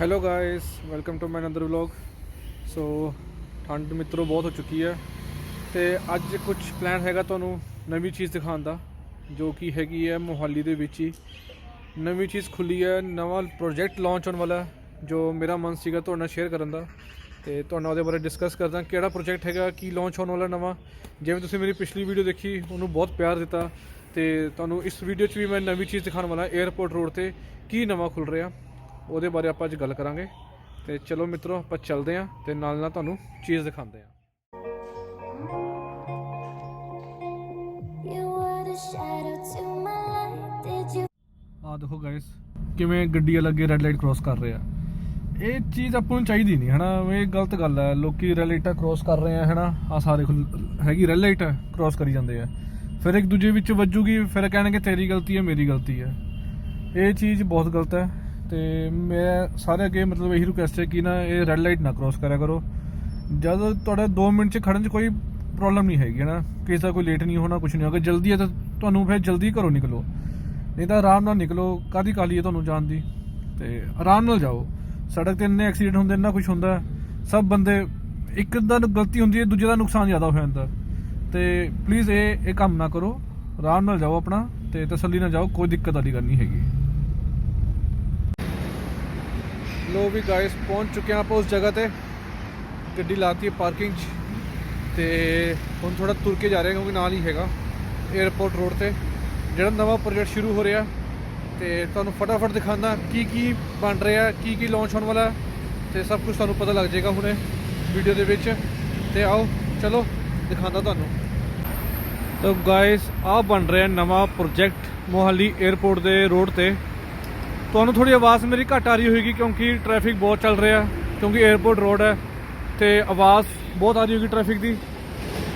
Hello guys welcome to my another vlog so ਠੰਡ ਮਿੱਤਰੋ ਬਹੁਤ ਹੋ ਚੁੱਕੀ ਹੈ ਤੇ ਅੱਜ ਕੁਝ ਪਲਾਨ ਹੈਗਾ ਤੁਹਾਨੂੰ ਨਵੀਂ ਚੀਜ਼ ਦਿਖਾਉਣ ਦਾ, ਜੋ ਕਿ ਹੈਗੀ ਹੈ ਮੋਹਾਲੀ ਦੇ ਵਿੱਚ ਹੀ। ਨਵੀਂ ਚੀਜ਼ ਖੁੱਲੀ ਹੈ, ਨਵਾਂ ਪ੍ਰੋਜੈਕਟ ਲਾਂਚ ਹੋਣ ਵਾਲਾ ਜੋ ਮੇਰਾ ਮਨ ਸੀਗਾ ਤੁਹਾਡੇ ਨਾਲ ਸ਼ੇਅਰ ਕਰਨ ਦਾ। ਤੇ ਤੁਹਾਡੇ ਉਹਦੇ ਬਾਰੇ ਡਿਸਕਸ ਕਰਦਾ, ਕਿਹੜਾ ਪ੍ਰੋਜੈਕਟ ਹੈਗਾ, ਕੀ ਲਾਂਚ ਹੋਣ ਵਾਲਾ ਨਵਾਂ। ਜਿਵੇਂ ਤੁਸੀਂ ਮੇਰੀ ਪਿਛਲੀ ਵੀਡੀਓ ਦੇਖੀ, ਉਹਨੂੰ ਬਹੁਤ ਪਿਆਰ ਦਿੱਤਾ। ਤੇ ਤੁਹਾਨੂੰ ਇਸ ਵੀਡੀਓ 'ਚ ਵੀ ਮੈਂ ਨਵੀਂ ਚੀਜ਼ ਦਿਖਾਉਣ ਵਾਲਾ 에ਅਰਪੋਰਟ ਰੋਡ ਤੇ ਕੀ ਨਵਾਂ ਖੁੱਲ ਰਿਹਾ। ਉਹਦੇ ਬਾਰੇ ਆਪਾਂ ਅੱਜ ਗੱਲ ਕਰਾਂਗੇ। ਤੇ ਚਲੋ ਮਿੱਤਰੋ ਆਪਾਂ ਚੱਲਦੇ ਆਂ ਤੇ ਨਾਲ ਨਾਲ ਤੁਹਾਨੂੰ ਚੀਜ਼ ਦਿਖਾਉਂਦੇ ਆਂ? ਆ ਦੇਖੋ ਗਾਇਸ ਕਿਵੇਂ ਗੱਡੀ ਲੱਗੇ ਰੈੱਡ ਲਾਈਟ ਕ੍ਰੋਸ ਕਰ ਰਹੇ ਇਹ ਚੀਜ਼ ਆਪਾਂ ਨੂੰ ਚਾਹੀਦੀ ਨਹੀਂ ਹਨਾ? ਇਹ ਗਲਤ ਗੱਲ ਹੈ। ਲੋਕੀ ਰੈੱਡ ਲਾਈਟਾਂ ਕ੍ਰੋਸ ਕਰ ਰਹੇ ਆ ਹਨਾ? ਆ ਸਾਰੇ ਹੈਗੀ ਰੈੱਡ ਲਾਈਟ ਕ੍ਰੋਸ ਕਰੀ ਜਾਂਦੇ ਆ। ਫਿਰ ਇੱਕ ਦੂਜੇ ਵਿੱਚ ਵੱਜੂਗੀ ਫਿਰ ਕਹਿਣਗੇ ਤੇਰੀ ਗਲਤੀ ਹੈ ਮੇਰੀ ਗਲਤੀ ਹੈ। ਇਹ ਚੀਜ਼ ਬਹੁਤ ਗਲਤ ਹੈ। ਤੇ ਮੈਂ ਸਾਰੇ ਅੱਗੇ ਮਤਲਬ ਇਹੀ ਰਿਕੁਐਸਟ ਹੈ ਕਿ ਨਾ ਇਹ ਰੈੱਡ ਲਾਈਟ ਨਾ ਕ੍ਰੋਸ ਕਰਿਆ ਕਰੋ। ਜਦ ਤੁਹਾਡਾ 2 ਮਿੰਟ ਚ ਖੜਨ ਚ ਕੋਈ ਪ੍ਰੋਬਲਮ ਨਹੀਂ ਹੈਗੀ ਨਾ ਕਿਸੇ ਦਾ ਕੋਈ ਲੇਟ ਨਹੀਂ ਹੋਣਾ ਕੁਝ ਨਹੀਂ ਹੋਗਾ ਜਲਦੀ ਹੈ ਤਾਂ ਤੁਹਾਨੂੰ ਫਿਰ ਜਲਦੀ ਘਰੋਂ ਨਿਕਲੋ। ਨਹੀਂ ਤਾਂ ਆਰਾਮ ਨਾਲ ਨਿਕਲੋ ਕਾਦੀ ਕਾਲੀ ਹੈ ਤੁਹਾਨੂੰ ਜਾਣ ਦੀ? ਤੇ ਆਰਾਮ ਨਾਲ ਜਾਓ। ਸੜਕ ਤੇ ਇੰਨੇ ਐਕਸੀਡੈਂਟ ਹੁੰਦੇ, ਇੰਨਾ ਕੁਝ ਹੁੰਦਾ, ਸਭ ਬੰਦੇ ਇੱਕ ਦਾ ਗਲਤੀ ਹੁੰਦੀ ਹੈ, ਦੂਜੇ ਦਾ ਨੁਕਸਾਨ ਜ਼ਿਆਦਾ ਹੋ ਜਾਂਦਾ। ਤੇ ਪਲੀਜ਼ ਇਹ ਇਹ ਕੰਮ ਨਾ ਕਰੋ। ਆਰਾਮ ਨਾਲ ਜਾਓ ਆਪਣਾ, ਤੇ ਤਸੱਲੀ ਨਾਲ ਜਾਓ, ਕੋਈ ਦਿੱਕਤ ਵਾਲੀ ਗੱਲ ਨਹੀਂ ਹੈਗੀ। ਲੋ ਵੀ ਗਾਇਸ ਪਹੁੰਚ ਚੁੱਕੇ ਆ ਆਪਾਂ ਉਸ ਜਗ੍ਹਾ ਤੇ। ਗੱਡੀ ਲਾਤੀ ਹੈ ਪਾਰਕਿੰਗ 'ਚ। ਤੇ ਹੁਣ ਥੋੜਾ ਤੁਰ ਕੇ ਜਾ ਰਹੇ ਕਿਉਂਕਿ ਨਾਲ ਹੀ ਹੈਗਾ 에어ਪੋਰਟ ਰੋਡ ਤੇ। ਜਿਹੜਾ ਨਵਾਂ ਪ੍ਰੋਜੈਕਟ ਸ਼ੁਰੂ ਹੋ ਰਿਹਾ। ਤੇ ਤੁਹਾਨੂੰ ਫਟਾਫਟ ਦਿਖਾਉਂਦਾ ਕੀ ਕੀ ਬਣ ਰਿਹਾ, ਕੀ ਕੀ ਲਾਂਚ ਹੋਣ ਵਾਲਾ। ਤੇ ਸਭ ਕੁਝ ਤੁਹਾਨੂੰ ਪਤਾ ਲੱਗ ਜਾਏਗਾ ਹੁਣੇ ਵੀਡੀਓ ਦੇ ਵਿੱਚ। ਤੇ ਆਓ, ਚਲੋ, ਦਿਖਾਉਂਦਾ ਤੁਹਾਨੂੰ। ਤਾਂ ਗਾਇਸ ਆ ਬਣ ਰਿਹਾ ਨਵਾਂ ਪ੍ਰੋਜੈਕਟ ਮੋਹਾਲੀ 에어ਪੋਰਟ ਦੇ ਰੋਡ ਤੇ। ਤੁਹਾਨੂੰ ਥੋੜੀ ਆਵਾਜ਼ ਮੇਰੀ ਘੱਟ ਆ ਰਹੀ ਹੋਏਗੀ ਕਿਉਂਕਿ ਟ੍ਰੈਫਿਕ ਬਹੁਤ ਚੱਲ ਰਿਹਾ, ਕਿਉਂਕਿ 에어ਪੋਰਟ ਰੋਡ ਹੈ ਤੇ ਆਵਾਜ਼ ਬਹੁਤ ਆ ਰਹੀ ਹੋਏਗੀ ਟ੍ਰੈਫਿਕ ਦੀ।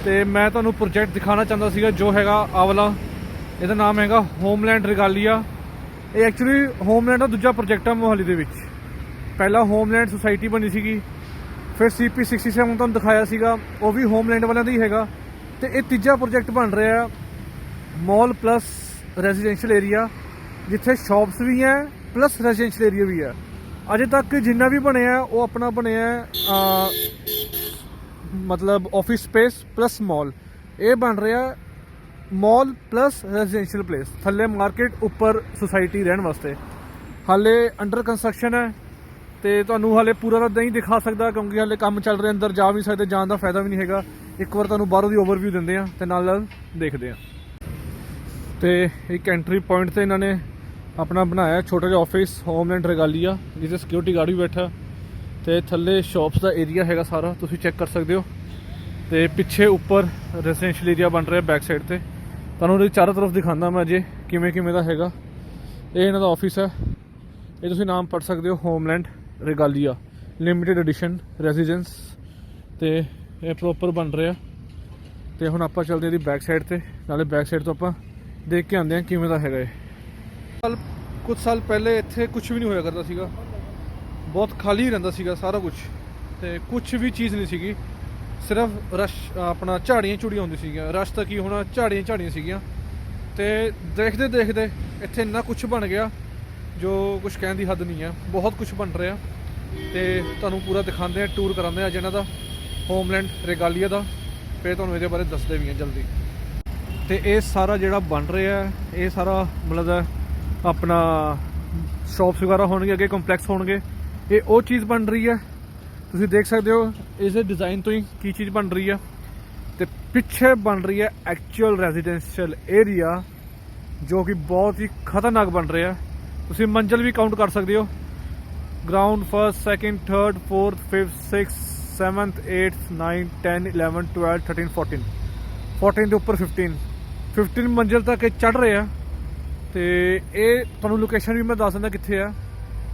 ਤੇ ਮੈਂ ਤੁਹਾਨੂੰ ਪ੍ਰੋਜੈਕਟ ਦਿਖਾਉਣਾ ਚਾਹੁੰਦਾ ਸੀਗਾ ਜੋ ਹੈਗਾ ਆਵਲਾ। ਇਹਦਾ ਨਾਮ ਹੈਗਾ ਹੋਮਲੈਂਡ ਰਿਗਾਲੀਆ ਇਹ ਐਕਚੁਅਲੀ ਹੋਮਲੈਂਡ ਦਾ ਦੂਜਾ ਪ੍ਰੋਜੈਕਟ ਹੈ ਮੋਹਾਲੀ ਦੇ ਵਿੱਚ। ਪਹਿਲਾ ਹੋਮਲੈਂਡ ਸੁਸਾਇਟੀ ਬਣੀ ਸੀਗੀ, ਫਿਰ ਸੀਪੀ 67 ਤੁਹਾਨੂੰ ਦਿਖਾਇਆ ਸੀਗਾ, ਉਹ ਵੀ ਹੋਮਲੈਂਡ ਵਾਲਿਆਂ ਦਾ ਹੀ ਹੈਗਾ। ਤੇ ਇਹ ਤੀਜਾ ਪ੍ਰੋਜੈਕਟ ਬਣ ਰਿਹਾ ਮਾਲ ਪਲੱਸ ਰੈਜ਼ੀਡੈਂਸ਼ੀਅਲ ਏਰੀਆ ਜਿੱਥੇ ਸ਼ਾਪਸ ਵੀ ਹੈ ਪਲੱਸ ਰੈਜ਼ੀਡੈਂਸ਼ੀਅਲ ਏਰੀਆ ਵੀ ਹੈ ਅਜੇ ਤੱਕ ਜਿੰਨਾ ਵੀ ਬਣਿਆ, ਉਹ ਆਪਣਾ ਬਣਿਆ ਮਤਲਬ ਆਫਿਸ ਸਪੇਸ ਪਲੱਸ ਮਾਲ ਇਹ ਬਣ ਰਿਹਾ ਮਾਲ ਪਲੱਸ ਰੈਜ਼ੀਡੈਂਸ਼ੀਅਲ ਪਲੇਸ ਥੱਲੇ ਮਾਰਕੀਟ ਉੱਪਰ ਸੁਸਾਇਟੀ ਰਹਿਣ ਵਾਸਤੇ। ਹਾਲੇ ਅੰਡਰ ਕੰਸਟਰਕਸ਼ਨ ਹੈ ਤੇ ਤੁਹਾਨੂੰ ਹਾਲੇ ਪੂਰਾ ਤਾਂ ਨਹੀਂ ਦਿਖਾ ਸਕਦਾ ਕਿਉਂਕਿ ਹਾਲੇ ਕੰਮ ਚੱਲ ਰਿਹਾ, ਅੰਦਰ ਜਾ ਵੀ ਸਕਦੇ, ਜਾਣ ਦਾ ਫਾਇਦਾ ਵੀ ਨਹੀਂ ਹੈਗਾ। ਇੱਕ ਵਾਰ ਤੁਹਾਨੂੰ ਬਾਹਰੋਂ ਦੀ ਓਵਰਵਿਊ ਦਿੰਦੇ ਆ ਤੇ ਨਾਲ ਨਾਲ ਦੇਖਦੇ ਆ ਤੇ ਇੱਕ ਐਂਟਰੀ ਪੁਆਇੰਟ ਤੇ ਇਹਨਾਂ ਨੇ ਆਪਣਾ ਬਣਾਇਆ ਛੋਟਾ ਜਿਹਾ ਆਫਿਸ ਹੋਮਲੈਂਡ ਰੈਗਾਲੀਆ ਜਿੱਥੇ ਸਿਕਿਉਰਿਟੀ ਗਾਰਡ ਵੀ ਬੈਠਾ। ਤੇ ਥੱਲੇ ਸ਼ਾਪਸ ਦਾ ਏਰੀਆ ਹੈਗਾ ਸਾਰਾ, ਤੁਸੀਂ ਚੈੱਕ ਕਰ ਸਕਦੇ ਹੋ। ਤੇ ਪਿੱਛੇ ਉੱਪਰ ਰੈਜ਼ੀਡੈਂਸ਼ੀਅਲ ਏਰੀਆ ਬਣ ਰਿਹਾ ਬੈਕ ਸਾਈਡ ਤੇ। ਤੁਹਾਨੂੰ ਉਹਦੇ ਚਾਰੋਂ ਤਰਫ ਦਿਖਾਉਂਦਾ ਮੈਂ ਅਜੇ, ਕਿਵੇਂ ਕਿਵੇਂ ਦਾ ਹੈਗਾ। ਇਹ ਇਹਨਾਂ ਦਾ ਆਫਿਸ ਹੈ। ਇਹ ਤੁਸੀਂ ਨਾਮ ਪੜ ਸਕਦੇ ਹੋ homeland regalia limited edition residence ਤੇ ਇਹ ਪ੍ਰੋਪਰ ਬਣ ਰਿਹਾ। ਤੇ ਹੁਣ ਆਪਾਂ ਚੱਲਦੇ ਹਾਂ ਇਹਦੀ ਬੈਕ ਸਾਈਡ ਤੇ। ਨਾਲੇ ਬੈਕ ਸਾਈਡ ਤੋਂ ਆਪਾਂ ਦੇਖ ਕੇ ਆਉਂਦੇ ਹਾਂ ਕਿਵੇਂ ਦਾ ਹੈਗਾ ਇਹ। ਸਾਲ ਕੁਝ ਸਾਲ ਪਹਿਲੇ ਇੱਥੇ ਕੁਝ ਵੀ ਨਹੀਂ ਹੋਇਆ ਕਰਦਾ ਸੀਗਾ। ਬਹੁਤ ਖਾਲੀ ਰਹਿੰਦਾ ਸੀਗਾ ਸਾਰਾ ਕੁਝ ਤੇ ਕੁਝ ਵੀ ਚੀਜ਼ ਨਹੀਂ ਸੀਗੀ। ਸਿਰਫ ਰਸ਼, ਆਪਣਾ ਝਾੜੀਆਂ ਝੁੜੀਆਂ ਹੁੰਦੀ ਸੀਗੀਆਂ। ਰਸ਼ ਤਾਂ ਕੀ ਹੋਣਾ, ਝਾੜੀਆਂ ਝਾੜੀਆਂ ਸੀਗੀਆਂ। ਤੇ ਦੇਖਦੇ ਦੇਖਦੇ ਇੱਥੇ ਇੰਨਾ ਕੁਝ ਬਣ ਗਿਆ ਜੋ ਕੁਝ ਕਹਿਣ ਦੀ ਹੱਦ ਨਹੀਂ ਹੈ। ਬਹੁਤ ਕੁਝ ਬਣ ਰਿਹਾ। ਤੇ ਤੁਹਾਨੂੰ ਪੂਰਾ ਦਿਖਾਉਂਦੇ ਆ ਟੂਰ ਕਰਾਉਂਦੇ ਆ ਜਿਹਨਾਂ ਦਾ ਹੋਮਲੈਂਡ ਰੇਗਾਲੀਆ ਦਾ। ਫਿਰ ਤੁਹਾਨੂੰ ਇਹਦੇ ਬਾਰੇ ਦੱਸਦੇ ਵੀ ਆ ਜਲਦੀ। ਤੇ ਇਹ ਸਾਰਾ ਜਿਹੜਾ ਬਣ ਰਿਹਾ, ਇਹ ਸਾਰਾ ਮਤਲਬ ਆਪਣਾ ਸ਼ਾਪਸ ਵਗੈਰਾ ਹੋਣਗੇ, ਅੱਗੇ ਕੰਪਲੈਕਸ ਹੋਣਗੇ। ਇਹ ਉਹ ਚੀਜ਼ ਬਣ ਰਹੀ ਹੈ। ਤੁਸੀਂ ਦੇਖ ਸਕਦੇ ਹੋ, ਇਸ ਦੇ ਡਿਜ਼ਾਈਨ ਤੋਂ ਹੀ ਕੀ ਚੀਜ਼ ਬਣ ਰਹੀ ਹੈ। ਤੇ ਪਿੱਛੇ ਬਣ ਰਹੀ ਹੈ ਐਕਚੁਅਲ ਰੈਜ਼ੀਡੈਂਸ਼ੀਅਲ ਏਰੀਆ ਜੋ ਕਿ ਬਹੁਤ ਹੀ ਖਤਰਨਾਕ ਬਣ ਰਿਹਾ ਤੁਸੀਂ ਮੰਜ਼ਲ ਵੀ ਕਾਊਂਟ ਕਰ ਸਕਦੇ ਹੋ। Ground first second third fourth fifth six 7th 8th 9th 10 11 12 13 14 14 ਦੇ ਉੱਪਰ 15 15 ਮੰਜ਼ਿਲ ਤੱਕ ਇਹ ਚੜ ਆ ਤੇ ਇਹ ਤੁਹਾਨੂੰ ਲੋਕੇਸ਼ਨ ਵੀ ਮੈਂ ਦੱਸ ਦਿੰਦਾ ਕਿੱਥੇ ਆ।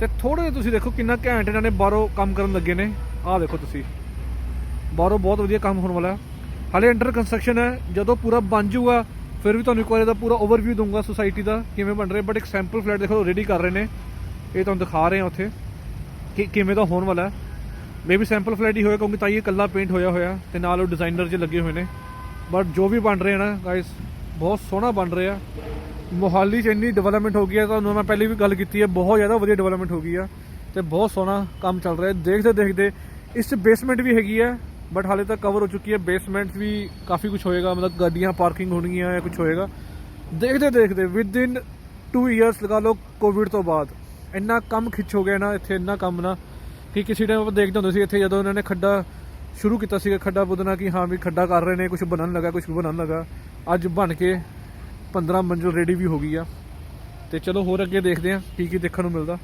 ਤੇ ਥੋੜੇ ਤੁਸੀਂ ਦੇਖੋ ਕਿੰਨਾ ਘੈਂਟ ਇਹਨਾਂ ਨੇ ਬਾਹਰੋਂ ਕੰਮ ਕਰਨ ਲੱਗੇ ਨੇ। ਆਹ ਦੇਖੋ ਤੁਸੀਂ। ਬਾਹਰੋਂ ਬਹੁਤ ਵਧੀਆ ਕੰਮ ਹੋਣ ਵਾਲਾ। ਹਾਲੇ ਅੰਡਰ ਕੰਸਟਰਕਸ਼ਨ ਹੈ। ਜਦੋਂ ਪੂਰਾ ਬਣ ਜਾਊਗਾ, ਫਿਰ ਵੀ ਤੁਹਾਨੂੰ ਇੱਕ ਵਾਰ ਇਹਦਾ ਪੂਰਾ ਓਵਰਵਿਊ ਦਊਂਗਾ ਸੁਸਾਇਟੀ ਦਾ ਕਿਵੇਂ ਬਣ ਰਿਹਾ। ਬਟ ਇੱਕ ਸੈਂਪਲ ਫਲੈਟ ਦੇਖੋ ਰੈਡੀ ਕਰ ਰਹੇ ਨੇ। ਇਹ ਤੁਹਾਨੂੰ ਦਿਖਾ ਰਹੇ ਆ ਉੱਥੇ ਕਿ ਕਿਵੇਂ ਦਾ ਹੋਣ ਵਾਲਾ ਮੇਬੀ ਸੈਂਪਲ ਫਲੈਟ ਹੀ ਹੋਇਆ, ਕਿਉਂਕਿ ਤਾਂ ਇਹ ਇਕੱਲਾ ਪੇਂਟ ਹੋਇਆ ਹੋਇਆ। ਤੇ ਨਾਲ ਉਹ ਡਿਜ਼ਾਈਨਰ ਜੇ ਲੱਗੇ ਹੋਏ ਨੇ। ਬਟ ਜੋ ਵੀ ਬਣ ਰਿਹਾ ਨਾ ਗਾਇਸ ਬਹੁਤ ਸੋਹਣਾ ਬਣ ਰਿਹਾ। ਮੋਹਾਲੀ 'ਚ ਇੰਨੀ ਡਿਵੈਲਪਮੈਂਟ ਹੋ ਗਈ ਹੈ, ਤੁਹਾਨੂੰ ਮੈਂ ਪਹਿਲੇ ਵੀ ਗੱਲ ਕੀਤੀ ਹੈ, ਬਹੁਤ ਜ਼ਿਆਦਾ ਵਧੀਆ ਡਿਵੈਲਪਮੈਂਟ ਹੋ ਗਈ ਆ ਤੇ ਬਹੁਤ ਸੋਹਣਾ ਕੰਮ ਚੱਲ ਰਿਹਾ ਹੈ। ਦੇਖਦੇ ਦੇਖਦੇ ਇਸ 'ਚ ਬੇਸਮੈਂਟ ਵੀ ਹੈਗੀ ਹੈ ਬਟ ਹਾਲੇ ਤੱਕ ਕਵਰ ਹੋ ਚੁੱਕੀ ਹੈ। ਬੇਸਮੈਂਟ ਵੀ ਕਾਫੀ ਕੁਝ ਹੋਏਗਾ, ਮਤਲਬ ਗੱਡੀਆਂ ਪਾਰਕਿੰਗ ਹੋਣਗੀਆਂ ਜਾਂ ਕੁਝ ਹੋਏਗਾ। ਦੇਖਦੇ ਦੇਖਦੇ ਵਿਦ ਇਨ 2 ਇਅਰਸ ਲਗਾ ਲਓ ਕੋਵਿਡ ਤੋਂ ਬਾਅਦ। ਇੰਨਾ ਕੰਮ ਖਿੱਚ ਹੋ ਗਿਆ ਨਾ ਇੱਥੇ, ਇੰਨਾ ਕੰਮ ਨਾ ਕਿ ਕਿਸੇ ਟਾਈਮ ਆਪਾਂ ਦੇਖਦੇ ਹੁੰਦੇ ਸੀ ਇੱਥੇ ਜਦੋਂ ਇਹਨਾਂ ਨੇ ਖੱਡਾ ਸ਼ੁਰੂ ਕੀਤਾ ਸੀਗਾ, ਖੱਡਾ ਬੁੱਧਨਾ ਕਿ ਹਾਂ ਵੀ ਖੱਡਾ ਕਰ ਰਹੇ ਨੇ ਕੁਝ ਬਣਨ ਲੱਗਾ ਕੁਝ ਬਣਨ ਲੱਗਾ। ਅੱਜ ਬਣ ਕੇ 15 ਮੰਜ਼ਿਲ ਰੈਡੀ ਵੀ ਹੋ ਗਈ ਆ। ਤੇ ਚਲੋ ਹੋਰ ਅੱਗੇ ਦੇਖਦੇ ਆ ਕੀ ਕੀ ਦੇਖਣ ਨੂੰ ਮਿਲਦਾ।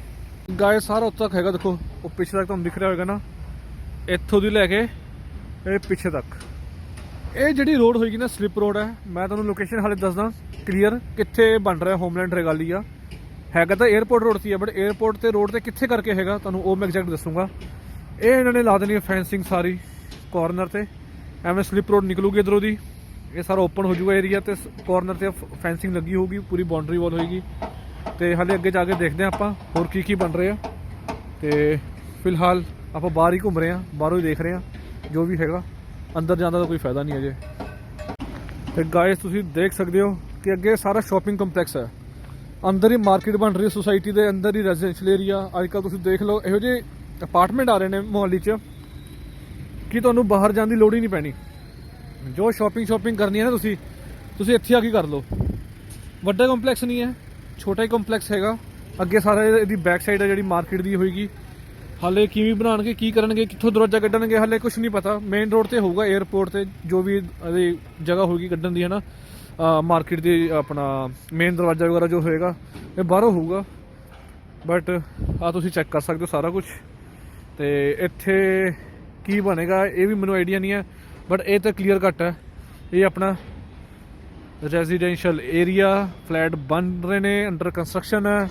ਗਾਇ ਸਾਰਾ ਉੱਤੋਂ ਤੱਕ ਹੈਗਾ, ਦੇਖੋ, ਉਹ ਪਿੱਛੇ ਤੱਕ ਤੁਹਾਨੂੰ ਦਿਖ ਰਿਹਾ ਹੋਵੇਗਾ ਨਾ। ਇੱਥੋਂ ਦੀ ਲੈ ਕੇ ਇਹ ਪਿੱਛੇ ਤੱਕ। ਇਹ ਜਿਹੜੀ ਰੋਡ ਹੋਏਗੀ ਨਾ ਸਲਿਪ ਰੋਡ ਹੈ ਮੈਂ ਤੁਹਾਨੂੰ ਲੋਕੇਸ਼ਨ ਹਾਲੇ ਦੱਸਦਾ ਕਲੀਅਰ ਕਿੱਥੇ ਬਣ ਰਿਹਾ ਹੋਮਲੈਂਡ ਰੇਗਾਲੀ ਆ। ਹੈਗਾ ਤਾਂ 에어ਪੋਰਟ ਰੋਡ ਸੀ ਬਟ 에어ਪੋਰਟ ਤੇ ਰੋਡ ਤੇ ਕਿੱਥੇ ਕਰਕੇ ਹੈਗਾ, ਤੁਹਾਨੂੰ ਉਹ ਮੈਂ ਐਗਜ਼ੈਕਟ ਦੱਸੂੰਗਾ। ਇਹ ਇਹਨਾਂ ਨੇ ਲਾ ਦੇਣੀ ਹੈ ਫੈਂਸਿੰਗ ਸਾਰੀ ਕਾਰਨਰ ਤੇ। ਐਵੇਂ ਸਲਿਪ ਰੋਡ ਨਿਕਲੂਗੀ ਇਧਰੋਂ ਦੀ। ਇਹ ਸਾਰਾ ਓਪਨ ਹੋ ਜਾਊਗਾ ਏਰੀਆ ਤੇ ਕਾਰਨਰ ਤੇ ਫੈਂਸਿੰਗ ਲੱਗੀ ਹੋਊਗੀ, ਪੂਰੀ ਬਾਉਂਡਰੀ ਵਾਲ ਹੋਏਗੀ। ਤੇ ਹਾਲੇ ਅੱਗੇ ਜਾ ਕੇ ਦੇਖਦੇ ਹਾਂ ਆਪਾਂ ਹੋਰ ਕੀ ਕੀ ਬਣ ਰਿਹਾ ਤੇ ਫਿਲਹਾਲ ਆਪਾਂ ਬਾਹਰ ਹੀ ਘੁੰਮ ਰਹੇ ਹਾਂ, ਬਾਹਰੋਂ ਹੀ ਦੇਖ ਰਹੇ ਹਾਂ, ਜੋ ਵੀ ਹੈਗਾ। ਅੰਦਰ ਜਾਂਦਾ ਤਾਂ ਕੋਈ ਫਾਇਦਾ ਨਹੀਂ ਅਜੇ। ਤੇ ਗਾਇਸ ਤੁਸੀਂ ਦੇਖ ਸਕਦੇ ਹੋ ਕਿ ਅੱਗੇ ਸਾਰਾ ਸ਼ਾਪਿੰਗ ਕੰਪਲੈਕਸ ਹੈ। ਅੰਦਰ ਹੀ ਮਾਰਕੀਟ ਬਣ ਰਹੀ ਹੈ ਸੁਸਾਇਟੀ ਦੇ, ਅੰਦਰ ਹੀ ਰੈਜ਼ੀਡੈਂਸ਼ੀਅਲ ਏਰੀਆ ਅੱਜ ਕੱਲ ਤੁਸੀਂ ਦੇਖ ਲਓ, ਇਹੋ ਜਿਹੇ ਅਪਾਰਟਮੈਂਟ ਆ ਰਹੇ ਨੇ ਮੁਹੱਲੀ 'ਚ। ਕਿ ਤੁਹਾਨੂੰ ਬਾਹਰ ਜਾਣ ਦੀ ਲੋੜ ਹੀ ਨਹੀਂ ਪੈਣੀ। ਜੋ ਸ਼ਾਪਿੰਗ ਸ਼ਾਪਿੰਗ ਕਰਨੀ ਹੈ ਨਾ ਤੁਸੀਂ ਤੁਸੀਂ ਇੱਥੇ ਆ ਕੇ ਕਰ ਲਓ। ਵੱਡਾ ਕੰਪਲੈਕਸ ਨਹੀਂ ਹੈ, ਛੋਟਾ ਹੀ ਕੰਪਲੈਕਸ ਹੈਗਾ। ਅੱਗੇ ਸਾਰਾ ਇਹਦੀ ਬੈਕ ਸਾਈਡ ਹੈ ਜਿਹੜੀ ਮਾਰਕੀਟ ਦੀ ਹੋਏਗੀ। ਹਾਲੇ ਕਿਵੇਂ ਬਣਾਉਣਗੇ, ਕੀ ਕਰਨਗੇ, ਕਿੱਥੋਂ ਦਰਵਾਜ਼ਾ ਕੱਢਣਗੇ, ਹਾਲੇ ਕੁਝ ਨਹੀਂ ਪਤਾ। ਮੇਨ ਰੋਡ ਤੇ ਹੋਊਗਾ 에어ਪੋਰਟ ਤੇ ਜੋ ਵੀ ਇਹਦੀ ਜਗ੍ਹਾ ਹੋਏਗੀ ਕੱਢਣ ਦੀ, ਹੈ ਨਾ? ਮਾਰਕੀਟ ਦੀ ਆਪਣਾ ਮੇਨ ਦਰਵਾਜ਼ਾ ਵਗੈਰਾ ਜੋ ਹੋਏਗਾ, ਇਹ ਬਾਹਰੋਂ ਹੋਊਗਾ। ਬਟ ਆ ਤੁਸੀਂ ਚੈੱਕ ਕਰ ਸਕਦੇ ਹੋ ਸਾਰਾ ਕੁਝ ਤੇ ਇੱਥੇ ਕੀ ਬਣੇਗਾ, ਇਹ ਵੀ ਮੈਨੂੰ ਆਈਡੀਆ ਨਹੀਂ ਹੈ। ਬਟ ਇਹ ਤਾਂ ਕਲੀਅਰ ਕੱਟ ਹੈ। ਇਹ ਆਪਣਾ ਰੈਜ਼ੀਡੈਂਸ਼ੀਅਲ ਏਰੀਆ ਫਲੈਟ ਬਣ ਰਹੇ ਨੇ ਅੰਡਰ ਕੰਸਟਰਕਸ਼ਨ ਹੈ।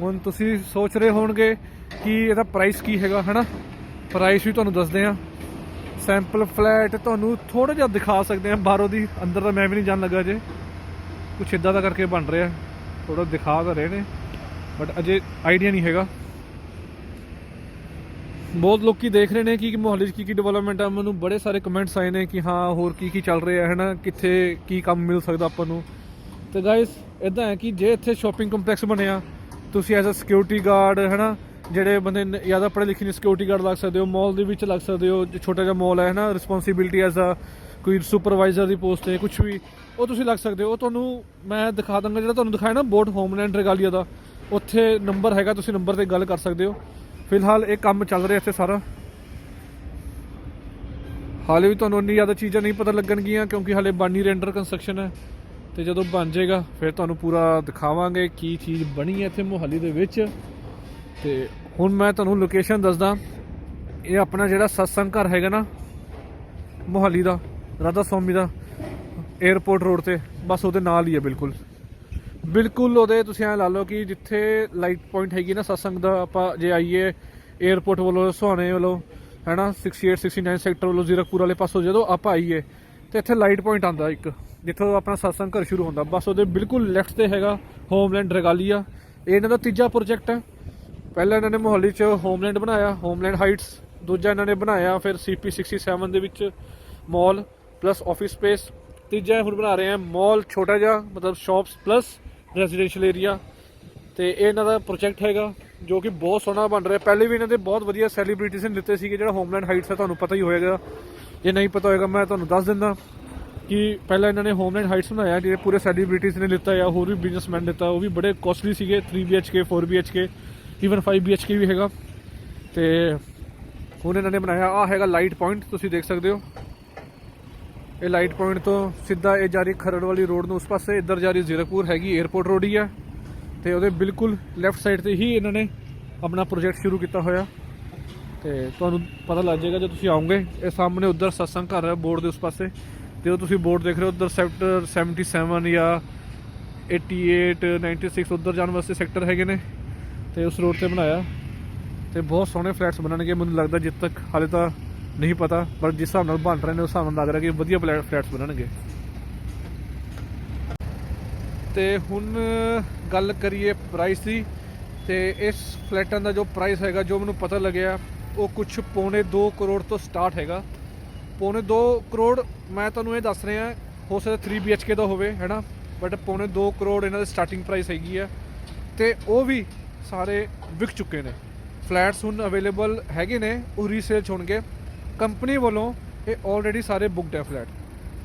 ਹੁਣ ਤੁਸੀਂ ਸੋਚ ਰਹੇ ਹੋਣਗੇ ਕਿ ਇਹਦਾ ਪ੍ਰਾਈਸ ਕੀ ਹੈਗਾ, ਹਨਾ? ਪ੍ਰਾਈਸ ਵੀ ਤੁਹਾਨੂੰ ਦੱਸਦੇ ਆ ਸੈਂਪਲ ਫਲੈਟ ਤੁਹਾਨੂੰ ਥੋੜਾ ਜਿਹਾ ਦਿਖਾ ਸਕਦੇ ਆ ਬਾਹਰੋਂ ਦੀ, ਅੰਦਰ ਤਾਂ ਮੈਂ ਵੀ ਨਹੀਂ ਜਾਣ ਲੱਗਾ ਜੇ। ਕੁਛ ਇਦਾਂ ਦਾ ਕਰਕੇ ਬਣ ਰਿਹਾ। ਥੋੜਾ ਦਿਖਾ ਤਾਂ ਰਹੇ ਨੇ। ਬਟ ਅਜੇ ਆਈਡੀਆ ਨਹੀਂ ਹੈਗਾ। ਬਹੁਤ ਲੋਕੀ ਦੇਖ ਰਹੇ ਨੇ ਕਿ ਮੁਹੱਲੇ 'ਚ ਕੀ ਕੀ ਡਿਵੈਲਪਮੈਂਟ ਆ। ਮੈਨੂੰ ਬੜੇ ਸਾਰੇ ਕਮੈਂਟਸ ਆਏ ਨੇ ਕਿ ਹਾਂ, ਹੋਰ ਕੀ ਕੀ ਚੱਲ ਰਿਹਾ ਹੈ ਨਾ ਕਿੱਥੇ ਕੀ ਕੰਮ ਮਿਲ ਸਕਦਾ ਆਪਾਂ ਨੂੰ? ਤੇ ਗਾਇਸ ਇਦਾਂ ਹੈ ਕਿ ਜੇ ਇੱਥੇ ਸ਼ਾਪਿੰਗ ਕੰਪਲੈਕਸ ਬਣਿਆ, ਤੁਸੀਂ ਐਜ਼ ਅ ਸਿਕਿਉਰਿਟੀ ਗਾਰਡ ਹੈ ਨਾ ਜਿਹੜੇ ਬੰਦੇ ਨ- ਜ਼ਿਆਦਾ ਪੜ੍ਹੇ ਲਿਖੇ ਨੇ ਸਿਕਿਉਰਿਟੀ ਗਾਰਡ ਲੱਗ ਸਕਦੇ ਹੋ ਮਾਲ ਦੇ ਵਿੱਚ ਲੱਗ ਸਕਦੇ ਹੋ ਛੋਟਾ ਜਿਹਾ ਮਾਲ ਹੈ ਨਾ ਰਿਸਪੌਂਸਿਬਿਲਟੀ ਐਜ਼ ਅ ਕੋਈ ਸੁਪਰਵਾਈਜ਼ਰ ਦੀ ਪੋਸਟ ਤੇ ਕੁਝ ਵੀ, ਉਹ ਤੁਸੀਂ ਲੱਗ ਸਕਦੇ ਹੋ। ਉਹ ਤੁਹਾਨੂੰ ਮੈਂ ਦਿਖਾ ਦਾਂਗਾ, ਜਿਹੜਾ ਤੁਹਾਨੂੰ ਦਿਖਾਇਆ ਨਾ ਬੋਰਡ ਹੋਮਲੈਂਡ ਰੇਗਾਲੀਆ ਦਾ। ਉੱਥੇ ਨੰਬਰ ਹੈਗਾ, ਤੁਸੀਂ ਨੰਬਰ ਤੇ ਗੱਲ ਕਰ ਸਕਦੇ ਹੋ। ਫਿਲਹਾਲ ਇਹ ਕੰਮ ਚੱਲ ਰਿਹਾ ਇੱਥੇ ਸਾਰਾ। ਹਾਲੇ ਵੀ ਤੁਹਾਨੂੰ ਇੰਨੀ ਜ਼ਿਆਦਾ ਚੀਜ਼ਾਂ ਨਹੀਂ ਪਤਾ ਲੱਗਣਗੀਆਂ ਕਿਉਂਕਿ ਹਾਲੇ ਬਾਨੀ ਰੈਂਡਰ ਕੰਸਟਰਕਸ਼ਨ ਹੈ। ਤੇ ਜਦੋਂ ਬਣ ਜਾਏਗਾ, ਫਿਰ ਤੁਹਾਨੂੰ ਪੂਰਾ ਦਿਖਾਵਾਂਗੇ ਕੀ ਚੀਜ਼ ਬਣੀ ਹੈ ਇੱਥੇ ਮੋਹਾਲੀ ਦੇ ਵਿੱਚ। ਤੇ ਹੁਣ ਮੈਂ ਤੁਹਾਨੂੰ ਲੋਕੇਸ਼ਨ ਦੱਸਦਾ। ਇਹ ਆਪਣਾ ਜਿਹੜਾ ਸਤਸੰਗ ਘਰ ਹੈਗਾ ਨਾ, ਮੋਹਾਲੀ ਦਾ, ਰਾਧਾ ਸਵਾਮੀ ਦਾ 에어ਪੋਰਟ ਰੋਡ ਤੇ। ਬਸ ਉਹਦੇ ਨਾਲ ਹੀ ਹੈ ਬਿਲਕੁਲ। ਬਿਲਕੁਲ ਉਹਦੇ ਤੁਸੀਂ ਐ ਲਾ ਲਓ ਕਿ ਜਿੱਥੇ ਲਾਈਟ ਪੁਆਇੰਟ ਹੈਗੀ ਨਾ ਸਤਸੰਗ ਦਾ, ਆਪਾਂ ਜੇ ਆਈਏ 에어ਪੋਰਟ ਵੱਲੋਂ ਸੁਹਾਣੇ ਵੱਲੋਂ, ਹੈਨਾ 68 69 ਸੈਕਟਰ ਵੱਲੋਂ ਜ਼ੀਰਕਪੁਰ ਵਾਲੇ ਪਾਸੋਂ ਜਦੋਂ ਆਪਾਂ ਆਈਏ, ਤੇ ਇੱਥੇ ਲਾਈਟ ਪੁਆਇੰਟ ਆਂਦਾ ਇੱਕ, ਜਿੱਥੋਂ ਆਪਣਾ ਸਤਸੰਗ ਘਰ ਸ਼ੁਰੂ ਹੁੰਦਾ। ਬਸ ਉਹਦੇ ਬਿਲਕੁਲ ਲੈਫਟ ਤੇ ਹੈਗਾ ਹੋਮਲੈਂਡ ਰਗਾਲੀਆ ਇਹ ਇਹਨਾਂ ਦਾ ਤੀਜਾ ਪ੍ਰੋਜੈਕਟ ਹੈ। ਪਹਿਲਾਂ ਇਹਨਾਂ ਨੇ ਮੋਹਾਲੀ 'ਚ ਹੋਮਲੈਂਡ ਬਣਾਇਆ ਹੋਮਲੈਂਡ ਹਾਈਟਸ ਦੂਜਾ ਇਹਨਾਂ ਨੇ ਬਣਾਇਆ ਫਿਰ ਸੀਪੀ 67 ਦੇ ਵਿੱਚ ਮਾਲ ਪਲੱਸ ਆਫਿਸ ਸਪੇਸ ਤੀਜਾ ਇਹ ਹੁਣ ਬਣਾ ਰਹੇ ਆ ਮਾਲ ਛੋਟਾ ਜਿਹਾ, ਮਤਲਬ ਸ਼ਾਪਸ ਪਲੱਸ ਰੈਜ਼ੀਡੈਂਸ਼ੀਅਲ ਏਰੀਆ ਤੇ ਇਹ ਇਹਨਾਂ ਦਾ ਪ੍ਰੋਜੈਕਟ ਹੈਗਾ ਜੋ ਕਿ ਬਹੁਤ ਸੋਹਣਾ ਬਣ ਰਿਹਾ। ਪਹਿਲੇ ਵੀ ਇਹਨਾਂ ਦੇ ਬਹੁਤ ਵਧੀਆ ਸੈਲੀਬ੍ਰਿਟੀਜ਼ ਨੇ ਲਿੱਤੇ ਸੀਗੇ, ਜਿਹੜਾ ਹੋਮਲੈਂਡ ਹਾਈਟਸ ਹੈ ਤੁਹਾਨੂੰ ਪਤਾ ਹੀ ਹੋਏਗਾ। ਜੇ ਨਹੀਂ ਪਤਾ ਹੋਏਗਾ, ਮੈਂ ਤੁਹਾਨੂੰ ਦੱਸ ਦਿੰਦਾ ਕਿ ਪਹਿਲਾਂ ਇਹਨਾਂ ਨੇ ਹੋਮਲੈਂਡ ਹਾਈਟਸ ਬਣਾਇਆ, ਜਿਹੜੇ ਪੂਰੇ ਸੈਲੀਬ੍ਰਿਟੀਜ਼ ਨੇ ਲਿੱਤਾ ਜਾਂ ਹੋਰ ਵੀ ਬਿਜ਼ਨਸਮੈਨ ਲਿੱਤਾ, ਉਹ ਵੀ ਬੜੇ ਕੋਸਟਲੀ ਸੀਗੇ 3 BHK 4 BHK ਈਵਨ 5 BHK ਵੀ ਹੈਗਾ। ਤੇ ਹੁਣ ਇਹਨਾਂ ਨੇ ਬਣਾਇਆ ਆ ਹੈਗਾ ਲਾਈਟ ਪੁਆਇੰਟ ਤੁਸੀਂ ਦੇਖ ਸਕਦੇ ਹੋ। ਇਹ ਲਾਈਟ ਪੁਆਇੰਟ ਤੋਂ ਸਿੱਧਾ ਇਹ ਜਾ ਰਹੀ ਖਰੜ ਵਾਲੀ ਰੋਡ ਨੂੰ ਉਸ ਪਾਸੇ ਇੱਧਰ ਜਾ ਰਹੀ ਜ਼ੀਰਕਪੁਰ ਹੈਗੀ 에어ਪੋਰਟ ਰੋਡ ਹੀ ਆ। ਤੇ ਉਹਦੇ ਬਿਲਕੁਲ ਲੈਫਟ ਸਾਈਡ ਤੇ ਹੀ ਇਹਨਾਂ ਨੇ ਆਪਣਾ ਪ੍ਰੋਜੈਕਟ ਸ਼ੁਰੂ ਕੀਤਾ ਹੋਇਆ। ਤੇ ਤੁਹਾਨੂੰ ਪਤਾ ਲੱਗ ਜਾਏਗਾ, ਜੇ ਤੁਸੀਂ ਆਉਂਗੇ, ਇਹ ਸਾਹਮਣੇ ਉਧਰ ਸਤਸੰਗ ਘਰ ਹੈ ਬੋਰਡ ਦੇ ਉਸ ਪਾਸੇ। ਤੇ ਉਹ ਤੁਸੀਂ ਬੋਰਡ ਦੇਖ ਰਹੇ ਹੋ, ਉਧਰ ਸੈਕਟਰ 77 ਜਾਂ 88 96 ਉਧਰ ਜਾਣ ਵਾਸਤੇ ਸੈਕਟਰ ਹੈਗੇ ਨੇ। ਤੇ ਉਸ ਰੋਡ ਤੇ ਬਣਾਇਆ। ਤੇ ਬਹੁਤ ਸੋਹਣੇ ਫਲੈਟਸ ਬਣਨਗੇ, ਮੈਨੂੰ ਲੱਗਦਾ ਜਿੱਦ ਤੱਕ। ਹਾਲੇ ਤਾਂ ਨਹੀਂ ਪਤਾ, ਪਰ ਜਿਸ ਹਿਸਾਬ ਨਾਲ ਬਣ ਰਹੇ ਨੇ, ਉਸ ਹਿਸਾਬ ਨਾਲ ਲੱਗ ਰਿਹਾ ਕਿ ਵਧੀਆ ਫਲੈਟਸ ਬਣਨਗੇ। ਤੇ ਹੁਣ ਗੱਲ ਕਰੀਏ ਪ੍ਰਾਈਸ ਦੀ, ਤੇ ਇਸ ਫਲੈਟਾਂ ਦਾ ਜੋ ਪ੍ਰਾਈਸ ਹੈਗਾ, ਜੋ ਮੈਨੂੰ ਪਤਾ ਲੱਗਿਆ, ਉਹ ਕੁਝ ਪੌਣੇ 2 ਕਰੋੜ ਤੋਂ ਸਟਾਰਟ ਹੈਗਾ। ਪੌਣੇ 2 ਕਰੋੜ ਮੈਂ ਤੁਹਾਨੂੰ ਇਹ ਦੱਸ ਰਿਹਾ, ਹੋ ਸਕਦਾ 3 BHK ਦਾ ਹੋਵੇ, ਹੈਨਾ? ਬਟ ਪੌਣੇ 2 ਕਰੋੜ ਇਹਨਾਂ ਦੀ ਸਟਾਰਟਿੰਗ ਪ੍ਰਾਈਸ ਹੈਗੀ ਆ। ਤੇ ਉਹ ਵੀ ਸਾਰੇ ਵਿਕ ਚੁੱਕੇ ਨੇ। ਫਲੈਟਸ ਹੁਣ ਅਵੇਲੇਬਲ ਹੈਗੇ ਨੇ, ਉਹ ਰੀਸੇਲ 'ਚ ਹੋਣਗੇ। ਕੰਪਨੀ ਵੱਲੋਂ ਇਹ ਆਲਰੇਡੀ ਸਾਰੇ ਬੁੱਕਡ ਹੈ ਫਲੈਟ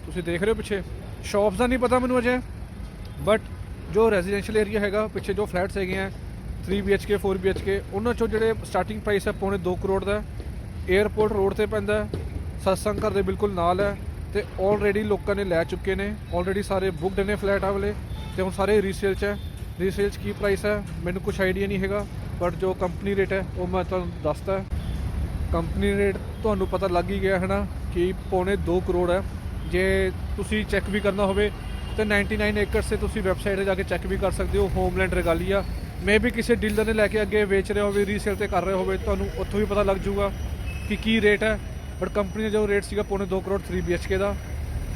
ਤੁਸੀਂ ਦੇਖ ਰਹੇ ਹੋ ਪਿੱਛੇ। ਸ਼ਾਪਸ ਦਾ ਨਹੀਂ ਪਤਾ ਮੈਨੂੰ ਅਜੇ ਬਟ ਜੋ ਰੈਜ਼ੀਡੈਂਸ਼ੀਅਲ ਏਰੀਆ ਹੈਗਾ, ਪਿੱਛੇ ਜੋ ਫਲੈਟਸ ਹੈਗੇ ਆ 3 BHK 4 BHK ਉਹਨਾਂ ਚੋਂ ਜਿਹੜੇ ਸਟਾਰਟਿੰਗ ਪ੍ਰਾਈਸ ਹੈ ਪੌਣੇ 2 ਕਰੋੜ ਦਾ। 에ਅਰਪੋਰਟ ਰੋਡ ਤੇ ਪੈਂਦਾ ਸਤਸੰਗ ਘਰ ਦੇ ਬਿਲਕੁਲ ਨਾਲ ਹੈ, ਤੇ ਆਲਰੇਡੀ ਲੋਕਾਂ ਨੇ ਲੈ ਚੁੱਕੇ ਨੇ ਆਲਰੇਡੀ ਸਾਰੇ ਬੁੱਕਡ ਨੇ ਫਲੈਟ ਆ ਵਾਲੇ, ਤੇ ਹੁਣ ਸਾਰੇ ਰੀਸੇਲ 'ਚ ਹੈ। ਰੀਸੇਲ 'ਚ ਕੀ ਪ੍ਰਾਈਸ ਹੈ, ਮੈਨੂੰ ਕੁਝ ਆਈਡੀਆ ਨਹੀਂ ਹੈਗਾ ਬਟ ਜੋ ਕੰਪਨੀ ਰੇਟ ਹੈ, ਉਹ ਮੈਂ ਤੁਹਾਨੂੰ ਦੱਸਦਾ। ਕੰਪਨੀ ਰੇਟ ਤੁਹਾਨੂੰ ਪਤਾ ਲੱਗ ਹੀ ਗਿਆ ਹੈ ਨਾ ਕਿ ਪੌਣੇ 2 ਕਰੋੜ ਹੈ। ਜੇ ਤੁਸੀਂ ਚੈੱਕ ਵੀ ਕਰਨਾ ਹੋਵੇ ਤੇ 99 ਏਕੜਸ ਤੇ ਤੁਸੀਂ ਵੈਬਸਾਈਟ ਤੇ ਜਾ ਕੇ ਚੈੱਕ ਵੀ ਕਰ ਸਕਦੇ ਹੋ ਹੋਮਲੈਂਡ ਰੇਗਾਲੀਆ ਮੇ ਵੀ ਕਿਸੇ ਡੀਲਰ ਨੇ ਲੈ ਕੇ ਅੱਗੇ ਵੇਚ ਰਿਹਾ ਹੋਵੇ ਰੀਸੇਲ ਤੇ ਕਰ ਰਿਹਾ ਹੋਵੇ, ਤੁਹਾਨੂੰ ਉੱਥੋਂ ਵੀ ਪਤਾ ਲੱਗ ਜਾਊਗਾ ਕਿ ਕੀ ਰੇਟ ਹੈ। ਬਟ ਕੰਪਨੀ ਦਾ ਜੋ ਰੇਟ ਸੀਗਾ ਪੌਣੇ 2 ਕਰੋੜ 3 BHK ਦਾ।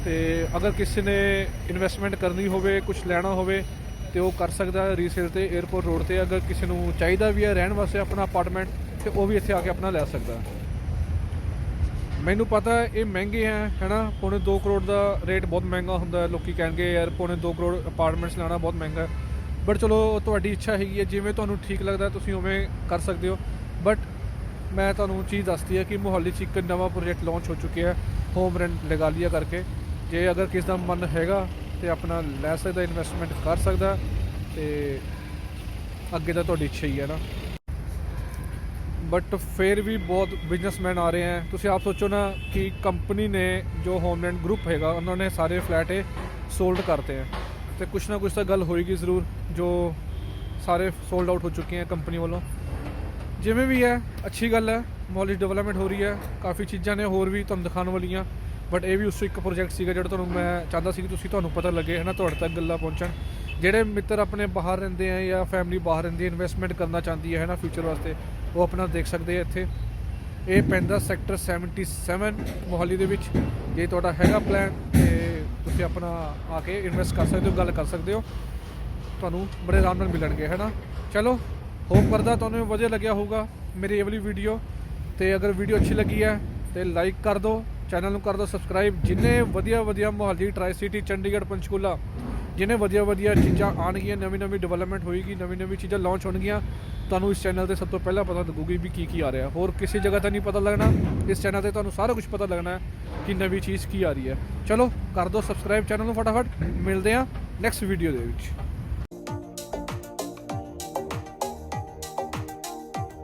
ਤੇ ਅਗਰ ਕਿਸੇ ਨੇ ਇਨਵੈਸਟਮੈਂਟ ਕਰਨੀ ਹੋਵੇ ਕੁਝ ਲੈਣਾ ਹੋਵੇ, ਤੇ ਉਹ ਕਰ ਸਕਦਾ ਰੀਸੇਲ ਤੇ 에어ਪੋਰਟ ਰੋਡ ਤੇ। ਅਗਰ ਕਿਸੇ ਨੂੰ ਚਾਹੀਦਾ ਵੀ ਹੈ ਰਹਿਣ ਵਾਸਤੇ ਆਪਣਾ ਅਪਾਰਟਮੈਂਟ ਤੇ ਉਹ ਵੀ ਇੱਥੇ ਆ ਕੇ ਆਪਣਾ ਲੈ ਸਕਦਾ। ਮੈਨੂੰ ਪਤਾ ਇਹ ਮਹਿੰਗੇ ਹੈ, ਹੈਨਾ? ਪੌਣੇ 2 ਕਰੋੜ ਦਾ ਰੇਟ ਬਹੁਤ ਮਹਿੰਗਾ ਹੁੰਦਾ ਹੈ। ਲੋਕੀ ਕਹਿਣਗੇ, ਯਾਰ, ਪੌਣੇ 2 ਕਰੋੜ ਅਪਾਰਟਮੈਂਟਸ ਲੈਣਾ ਬਹੁਤ ਮਹਿੰਗਾ ਬਟ ਚਲੋ, ਤੁਹਾਡੀ ਇੱਛਾ ਹੈਗੀ ਹੈ, ਜਿਵੇਂ ਤੁਹਾਨੂੰ ਠੀਕ ਲੱਗਦਾ, ਤੁਸੀਂ ਉਵੇਂ ਕਰ ਸਕਦੇ ਹੋ। ਬਟ ਮੈਂ ਤੁਹਾਨੂੰ ਚੀਜ਼ ਦੱਸਦੀ ਹੈ ਕਿ ਮੁਹਾਲੀ 'ਚ ਇੱਕ ਨਵਾਂ ਪ੍ਰੋਜੈਕਟ ਲਾਂਚ ਹੋ ਚੁੱਕਿਆ ਹੈ ਹੋਮ ਰੈਂਟ ਲਗਾਲੀਆ ਕਰਕੇ। ਜੇ ਅਗਰ ਕਿਸ ਦਾ ਮਨ ਹੈਗਾ ਤੇ ਆਪਣਾ ਲੈ ਸਕਦਾ ਇਨਵੈਸਟਮੈਂਟ ਕਰ ਸਕਦਾ, ਤੇ ਅੱਗੇ ਤਾਂ ਤੁਹਾਡੀ ਇੱਛਾ ਹੀ ਹੈ ਨਾ। ਬਟ ਫਿਰ ਵੀ ਬਹੁਤ ਬਿਜ਼ਨਸਮੈਨ ਆ ਰਹੇ ਹੈ ਤੁਸੀਂ ਆਪ ਸੋਚੋ ਨਾ ਕਿ ਕੰਪਨੀ ਨੇ ਜੋ ਹੋਮਲੈਂਡ ਗਰੁੱਪ ਹੈਗਾ, ਉਹਨਾਂ ਨੇ ਸਾਰੇ ਫਲੈਟ ਇਹ ਸੋਲਡ ਕਰਤੇ ਹੈ ਤੇ ਕੁਛ ਨਾ ਕੁਛ ਤਾਂ ਗੱਲ ਹੋਏਗੀ ਜ਼ਰੂਰ, ਜੋ ਸਾਰੇ ਸੋਲਡ ਆਊਟ ਹੋ ਚੁੱਕੇ ਹੈ ਕੰਪਨੀ ਵੱਲੋਂ। ਜਿਵੇਂ ਵੀ ਹੈ, ਅੱਛੀ ਗੱਲ ਹੈ ਮੌਲਿਕ ਡਿਵੈਲਪਮੈਂਟ ਹੋ ਰਹੀ ਹੈ, ਕਾਫੀ ਚੀਜ਼ਾਂ ਨੇ ਹੋਰ ਵੀ ਤੁਹਾਨੂੰ ਦਿਖਾਉਣ ਵਾਲੀਆਂ। ਬਟ ਇਹ ਵੀ ਉਸ ਤੋਂ ਇੱਕ ਪ੍ਰੋਜੈਕਟ ਸੀਗਾ ਜਿਹੜਾ ਤੁਹਾਨੂੰ ਮੈਂ ਚਾਹੁੰਦਾ ਸੀ ਕਿ ਤੁਸੀਂ ਤੁਹਾਨੂੰ ਪਤਾ ਲੱਗੇ, ਹੈ ਨਾ, ਤੁਹਾਡੇ ਤੱਕ ਗੱਲਾਂ ਪਹੁੰਚਣ। ਜਿਹੜੇ ਮਿੱਤਰ ਆਪਣੇ ਬਾਹਰ ਰਹਿੰਦੇ ਆ ਜਾਂ ਫੈਮਿਲੀ ਬਾਹਰ ਰਹਿੰਦੀ ਹੈ ਇਨਵੈਸਟਮੈਂਟ ਕਰਨਾ ਚਾਹੁੰਦੀ ਹੈ ਨਾ ਫਿਊਚਰ ਵਾਸਤੇ, ਉਹ ਆਪਣਾ ਦੇਖ ਸਕਦੇ ਆ ਇੱਥੇ। ਇਹ ਪੈਂਦਾ ਸੈਕਟਰ 77 ਮੋਹਾਲੀ ਦੇ ਵਿੱਚ। ਜੇ ਤੁਹਾਡਾ ਹੈਗਾ ਪਲਾਨ ਤੇ ਤੁਸੀਂ ਆਪਣਾ ਆ ਕੇ ਇਨਵੈਸਟ ਕਰ ਸਕਦੇ ਹੋ, ਗੱਲ ਕਰ ਸਕਦੇ ਹੋ। ਤੁਹਾਨੂੰ ਬੜੇ ਆਰਾਮ ਨਾਲ ਮਿਲਣਗੇ ਹੈ ਨਾ ਚਲੋ ਹੋਪ ਕਰਦਾ ਤੁਹਾਨੂੰ ਵਧੀਆ ਲੱਗਿਆ ਹੋਊਗਾ ਮੇਰੀ ਇਹ ਵਾਲੀ ਵੀਡੀਓ ਤੇ ਅਗਰ ਵੀਡੀਓ ਅੱਛੀ ਲੱਗੀ ਹੈ ਤੇ ਲਾਈਕ ਕਰ ਦਿਓ ਚੈਨਲ ਨੂੰ ਕਰ ਦਿਓ ਸਬਸਕ੍ਰਾਈਬ ਜਿੰਨੇ ਵਧੀਆ ਵਧੀਆ ਮੋਹਾਲੀ ਟਰਾਈ ਸਿਟੀ ਚੰਡੀਗੜ੍ਹ, ਪੰਚਕੂਲਾ ਜਿਹਨੇ ਵਧੀਆ ਵਧੀਆ ਚੀਜ਼ਾਂ ਆਣਗੀਆਂ ਨਵੀਂ ਨਵੀਂ ਡਿਵੈਲਪਮੈਂਟ ਹੋਏਗੀ, ਨਵੀਂ ਨਵੀਂ ਚੀਜ਼ਾਂ ਲਾਂਚ ਹੋਣਗੀਆਂ, ਤੁਹਾਨੂੰ ਇਸ ਚੈਨਲ ਤੇ ਸਭ ਤੋਂ ਪਹਿਲਾਂ ਪਤਾ ਲੱਗੂਗੀ ਵੀ ਕੀ ਕੀ ਆ ਰਿਹਾ। ਹੋਰ ਕਿਸੇ ਜਗ੍ਹਾ ਤੇ ਨਹੀਂ ਪਤਾ ਲੱਗਣਾ। ਇਸ ਚੈਨਲ ਤੇ ਤੁਹਾਨੂੰ ਸਾਰਾ ਕੁਝ ਪਤਾ ਲੱਗਣਾ ਕਿ ਨਵੀਂ ਚੀਜ਼ ਕੀ ਆ ਰਹੀ ਹੈ। ਚਲੋ, ਕਰ ਦਿਓ ਸਬਸਕ੍ਰਾਈਬ ਚੈਨਲ ਨੂੰ ਫਟਾਫਟ। ਮਿਲਦੇ ਹਾਂ ਨੈਕਸਟ ਵੀਡੀਓ ਦੇ ਵਿੱਚ।